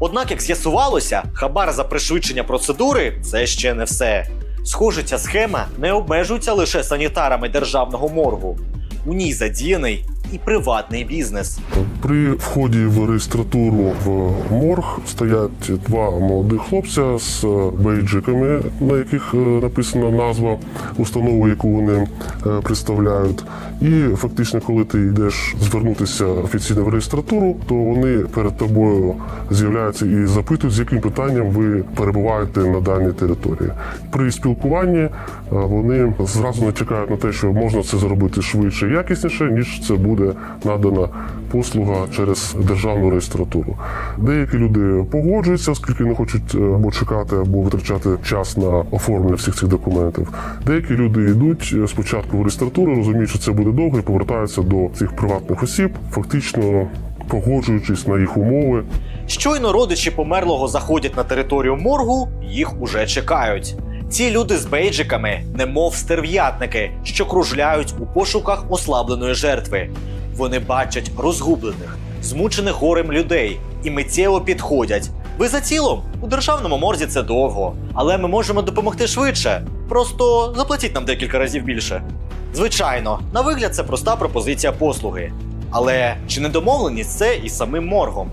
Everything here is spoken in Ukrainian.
Однак, як з'ясувалося, хабар за пришвидшення процедури це ще не все. Схоже, ця схема не обмежується лише санітарами державного моргу. У ній задіяний і приватний бізнес. При вході в реєстратуру в морг стоять два молодих хлопця з бейджиками, на яких е, написана назва установи, яку вони е, представляють. І фактично, коли ти йдеш звернутися офіційно в реєстратуру, то вони перед тобою з'являються і запитують, з яким питанням ви перебуваєте на даній території. При спілкуванні е, вони зразу натякають на те, що можна це зробити швидше і якісніше, ніж це буде надана послуга через державну реєстратуру. Деякі люди погоджуються, оскільки не хочуть е, або чекати, або витрачати час на оформлення всіх цих документів. Деякі люди йдуть е, спочатку в реєстратуру, розуміють, що це буде довго, і повертаються до цих приватних осіб, фактично погоджуючись на їх умови. Щойно родичі померлого заходять на територію моргу, їх уже чекають. Ці люди з бейджиками, немов стерв'ятники, що кружляють у пошуках ослабленої жертви. Вони бачать розгублених, змучених горем людей і миттєво підходять. Ви за цілом? У державному морзі це довго, але ми можемо допомогти швидше. Просто заплатіть нам декілька разів більше. Звичайно, на вигляд це проста пропозиція послуги. Але чи не домовленість це із самим моргом?